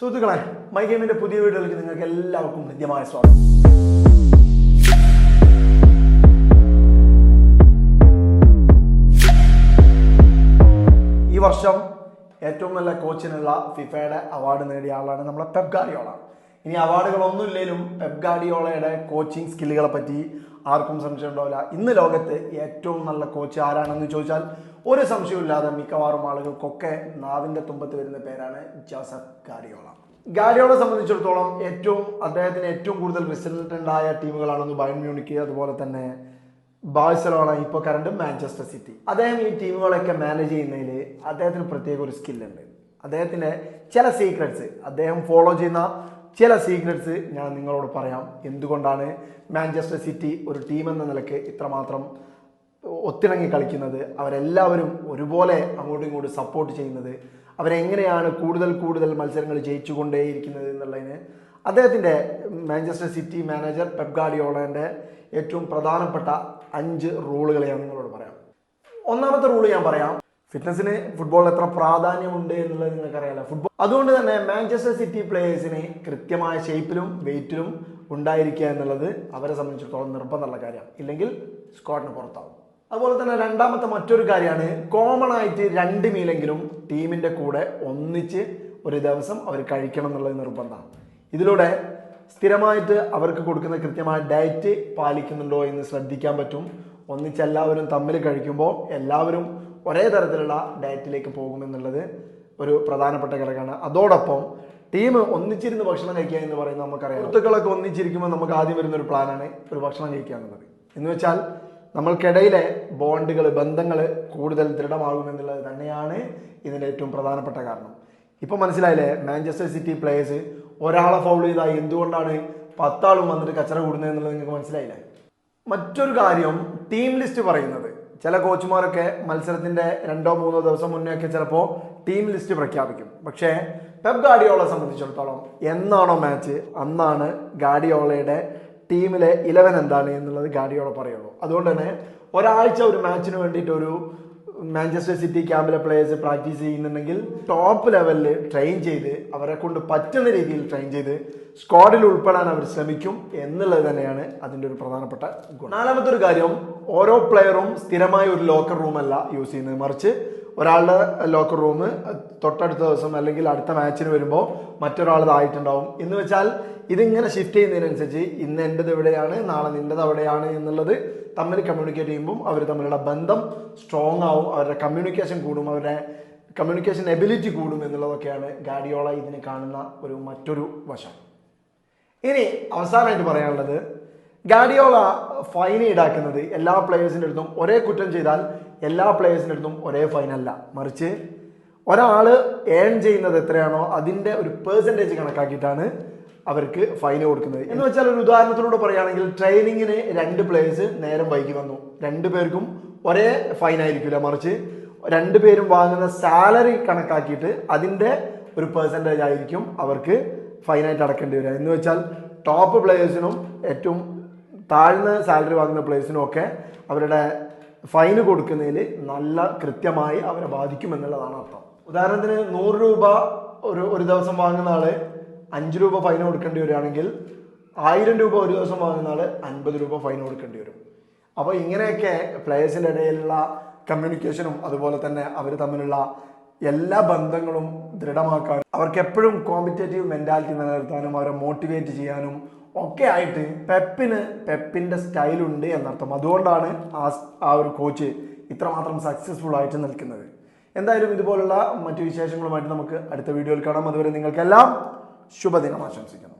സുഹൃത്തുക്കളെ മൈ ഗെയിമിന്റെ പുതിയ വീഡിയോയിലേക്ക് നിങ്ങൾക്ക് എല്ലാവർക്കും ഹൃദ്യമായ സ്വാഗതം. ഈ വർഷം ഏറ്റവും നല്ല കോച്ചിനുള്ള ഫിഫയുടെ അവാർഡ് നേടിയ ആളാണ് നമ്മളെ പെപ് ഗാഡിയോള ഇനി അവാർഡുകളൊന്നുമില്ലെങ്കിലും പെപ് ഗാഡിയോളയുടെ കോച്ചിങ് സ്കില്ലുകളെ പറ്റി ആർക്കും സംശയം ഉണ്ടാവില്ല. ഇന്ന് ലോകത്ത് ഏറ്റവും നല്ല കോച്ച് ആരാണെന്ന് ചോദിച്ചാൽ ഒരു സംശയമില്ലാതെ മിക്കവാറും ആളുകൾക്കൊക്കെ നാവിന്റെ തുമ്പത്ത് വരുന്ന പേരാണ് ജോസഫ് ഗാഡിയോള ഗാഡിയോളെ സംബന്ധിച്ചിടത്തോളം ഏറ്റവും അദ്ദേഹത്തിന് ഏറ്റവും കൂടുതൽ റിസൾട്ട് ഉണ്ടായ ടീമുകളാണെന്ന് ബയൺ മ്യൂണിക്ക് അതുപോലെ തന്നെ ബാഴ്സലോണ ഇപ്പോൾ കറണ്ട് മാഞ്ചസ്റ്റർ സിറ്റി. അദ്ദേഹം ഈ ടീമുകളൊക്കെ മാനേജ് ചെയ്യുന്നതിൽ അദ്ദേഹത്തിന് പ്രത്യേക ഒരു സ്കില്ലുണ്ട് അദ്ദേഹത്തിന്റെ ചില സീക്രട്സ് അദ്ദേഹം ഫോളോ ചെയ്യുന്ന ചില സീക്രട്സ് ഞാൻ നിങ്ങളോട് പറയാം. എന്തുകൊണ്ടാണ് മാഞ്ചസ്റ്റർ സിറ്റി ഒരു ടീം എന്ന നിലയ്ക്ക് ഇത്രമാത്രം ഒത്തിണങ്ങി കളിക്കുന്നത്? അവരെല്ലാവരും ഒരുപോലെ അങ്ങോട്ടും ഇങ്ങോട്ടും സപ്പോർട്ട് ചെയ്യുന്നത്. അവരെങ്ങനെയാണ് കൂടുതൽ കൂടുതൽ മത്സരങ്ങൾ ജയിച്ചുകൊണ്ടേയിരിക്കുന്നത് എന്നുള്ളതിന് അദ്ദേഹത്തിന്റെ മാഞ്ചസ്റ്റർ സിറ്റി മാനേജർ പെപ് ഗാർഡിയോളന്റെ ഏറ്റവും പ്രധാനപ്പെട്ട അഞ്ച് റൂളുകളെയാണ് ഞാൻ നിങ്ങളോട് പറയാം. ഒന്നാമത്തെ റൂൾ ഞാൻ പറയാം. ഫിറ്റ്നസിന് ഫുട്ബോൾ എത്ര പ്രാധാന്യമുണ്ട് എന്നുള്ളത് നിങ്ങൾക്കറിയാലോ. ഫുട്ബോൾ അതുകൊണ്ട് തന്നെ മാഞ്ചസ്റ്റർ സിറ്റി പ്ലേയേഴ്സിന് കൃത്യമായ ഷേപ്പിലും വെയിറ്റിലും ഉണ്ടായിരിക്കുക എന്നുള്ളത് അവരെ സംബന്ധിച്ചിടത്തോളം നിർബന്ധമുള്ള കാര്യമാണ് ഇല്ലെങ്കിൽ സ്ക്വാഡിന് പുറത്താവും. അതുപോലെ തന്നെ രണ്ടാമത്തെ മറ്റൊരു കാര്യമാണ് കോമൺ ആയിട്ട് രണ്ട് മീലെങ്കിലും ടീമിന്റെ കൂടെ ഒന്നിച്ച് ഒരു ദിവസം അവർ കഴിക്കണം എന്നുള്ളത് നിർബന്ധമാണ്. ഇതിലൂടെ സ്ഥിരമായിട്ട് അവർക്ക് കൊടുക്കുന്ന കൃത്യമായ ഡയറ്റ് പാലിക്കുന്നുണ്ടോ എന്ന് ശ്രദ്ധിക്കാൻ പറ്റും. ഒന്നിച്ച് എല്ലാവരും തമ്മിൽ കഴിക്കുമ്പോൾ എല്ലാവരും ഒരേ തരത്തിലുള്ള ഡയറ്റിലേക്ക് പോകുമെന്നുള്ളത് ഒരു പ്രധാനപ്പെട്ട ഘടകമാണ്. അതോടൊപ്പം ടീം ഒന്നിച്ചിരുന്ന് ഭക്ഷണം കഴിക്കുക എന്ന് പറയുന്നത് നമുക്കറിയാം. സുഹൃത്തുക്കളൊക്കെ ഒന്നിച്ചിരിക്കുമ്പോൾ നമുക്ക് ആദ്യം വരുന്ന ഒരു പ്ലാനാണ് ഒരു ഭക്ഷണം കഴിക്കുക എന്നുള്ളത്. എന്ന് വെച്ചാൽ നമ്മൾക്കിടയിലെ ബോണ്ടുകൾ ബന്ധങ്ങൾ കൂടുതൽ ദൃഢമാകുമെന്നുള്ളത് തന്നെയാണ് ഇതിന്റെ ഏറ്റവും പ്രധാനപ്പെട്ട കാരണം. ഇപ്പം മനസ്സിലായില്ലേ? മാഞ്ചസ്റ്റർ സിറ്റി പ്ലേയേഴ്സ് ഒരാളെ ഫൗൾ ചെയ്താൽ എന്തുകൊണ്ടാണ് പത്താളും വന്നിട്ട് കച്ചറ കൂടുന്നത് എന്നുള്ളത് നിങ്ങൾക്ക് മനസ്സിലായില്ലേ? മറ്റൊരു കാര്യം ടീം ലിസ്റ്റ് പറയുന്നത്. ചില കോച്ചുമാരൊക്കെ മത്സരത്തിന്റെ രണ്ടോ മൂന്നോ ദിവസം മുന്നേ ഒക്കെ ചിലപ്പോൾ ടീം ലിസ്റ്റ് പ്രഖ്യാപിക്കും. പക്ഷേ പെബ് ഗാഡിയോളെ സംബന്ധിച്ചിടത്തോളം എന്നാണോ മാച്ച് അന്നാണ് ഗാഡിയോളയുടെ ടീമിലെ ഇലവൻ എന്താണ് എന്നുള്ളത് ഗാഡിയോള പറയുള്ളൂ. അതുകൊണ്ട് തന്നെ ഒരാഴ്ച ഒരു മാച്ചിന് വേണ്ടിയിട്ട് ഒരു മാഞ്ചസ്റ്റർ സിറ്റി ക്യാമ്പിലെ പ്ലേയേഴ്സ് പ്രാക്ടീസ് ചെയ്യുന്നുണ്ടെങ്കിൽ ടോപ്പ് ലെവലിൽ ട്രെയിൻ ചെയ്ത് അവരെ കൊണ്ട് പറ്റുന്ന രീതിയിൽ ട്രെയിൻ ചെയ്ത് സ്ക്വാഡിൽ ഉൾപ്പെടാൻ അവർ ശ്രമിക്കും എന്നുള്ളത് തന്നെയാണ് അതിന്റെ ഒരു പ്രധാനപ്പെട്ട നാലാമത്തെ ഒരു കാര്യം ഓരോ പ്ലെയറും സ്ഥിരമായ ഒരു ലോക്കർ റൂം അല്ല യൂസ് ചെയ്യുന്നത്. മറിച്ച് ഒരാളുടെ ലോക്കർ റൂം തൊട്ടടുത്ത ദിവസം അല്ലെങ്കിൽ അടുത്ത മാച്ചിന് വരുമ്പോൾ മറ്റൊരാൾ ആയിട്ടുണ്ടാവും. എന്ന് വെച്ചാൽ ഇതിങ്ങനെ ഷിഫ്റ്റ് ചെയ്യുന്നതിനനുസരിച്ച് ഇന്ന് എന്റെത് എവിടെയാണ് നാളെ നിന്റെത് അവിടെയാണ് എന്നുള്ളത് തമ്മിൽ കമ്മ്യൂണിക്കേറ്റ് ചെയ്യുമ്പോൾ അവർ തമ്മിലുള്ള ബന്ധം സ്ട്രോങ് ആവും അവരുടെ കമ്മ്യൂണിക്കേഷൻ കൂടും അവരുടെ കമ്മ്യൂണിക്കേഷൻ എബിലിറ്റി കൂടും എന്നുള്ളതൊക്കെയാണ് ഗാഡിയോള ഇതിന് കാണുന്ന ഒരു മറ്റൊരു വശം. ഇനി അവസാനമായിട്ട് പറയാനുള്ളത് ഗാഡിയോള ഫൈൻ ഈടാക്കുന്നത് എല്ലാ പ്ലെയേഴ്സിന്റെ അടുത്തും ഒരേ കുറ്റം ചെയ്താൽ എല്ലാ പ്ലേയേഴ്സിന്റെ അടുത്തും ഒരേ ഫൈനല്ല മറിച്ച് ഒരാൾ ഏൺ ചെയ്യുന്നത് എത്രയാണോ അതിന്റെ ഒരു പേഴ്സന്റേജ് കണക്കാക്കിയിട്ടാണ് അവർക്ക് ഫൈൻ കൊടുക്കുന്നത്. എന്ന് വെച്ചാൽ ഒരു ഉദാഹരണത്തിലൂടെ പറയുകയാണെങ്കിൽ ട്രെയിനിങ്ങിന് രണ്ട് പ്ലേയേഴ്സ് നേരം വൈകി വന്നു. രണ്ട് പേർക്കും ഒരേ ഫൈൻ ആയിരിക്കില്ല മറിച്ച് രണ്ടുപേരും വാങ്ങുന്ന സാലറി കണക്കാക്കിയിട്ട് അതിന്റെ ഒരു പെർസെന്റേജ് ആയിരിക്കും അവർക്ക് ഫൈനായിട്ട് അടക്കേണ്ടി വരിക. എന്ന് വെച്ചാൽ ടോപ്പ് പ്ലേയേഴ്സിനും ഏറ്റവും താഴ്ന്ന സാലറി വാങ്ങുന്ന പ്ലേയേഴ്സിനും ഒക്കെ അവരുടെ ഫൈന് കൊടുക്കുന്നതിൽ നല്ല കൃത്യമായി അവരെ ബാധിക്കും എന്നുള്ളതാണ് അർത്ഥം. ഉദാഹരണത്തിന് നൂറ് രൂപ ഒരു ഒരു ദിവസം വാങ്ങുന്ന ആൾ അഞ്ച് രൂപ ഫൈൻ കൊടുക്കേണ്ടി വരികയാണെങ്കിൽ ആയിരം രൂപ ഒരു ദിവസം വാങ്ങുന്ന ആൾ അൻപത് രൂപ ഫൈൻ കൊടുക്കേണ്ടി വരും. അപ്പോൾ ഇങ്ങനെയൊക്കെ പ്ലേയേഴ്സിന്റെ ഇടയിലുള്ള കമ്മ്യൂണിക്കേഷനും അതുപോലെ തന്നെ അവർ തമ്മിലുള്ള എല്ലാ ബന്ധങ്ങളും ദൃഢമാക്കാനും അവർക്ക് എപ്പോഴും കോമ്പറ്റേറ്റീവ് മെന്റാലിറ്റി നിലനിർത്താനും അവരെ മോട്ടിവേറ്റ് ചെയ്യാനും ഒക്കെ ആയിട്ട് പെപ്പിന് പെപ്പിന്റെ സ്റ്റൈലുണ്ട് എന്നർത്ഥം. അതുകൊണ്ടാണ് ആ ആ ഒരു കോച്ച് ഇത്രമാത്രം സക്സസ്ഫുൾ ആയിട്ട് നിൽക്കുന്നത്. എന്തായാലും ഇതുപോലുള്ള മറ്റു വിശേഷങ്ങളുമായിട്ട് നമുക്ക് അടുത്ത വീഡിയോയിൽ കാണാം. അതുവരെ നിങ്ങൾക്കെല്ലാം ശുഭദിനം ആശംസിക്കുന്നു.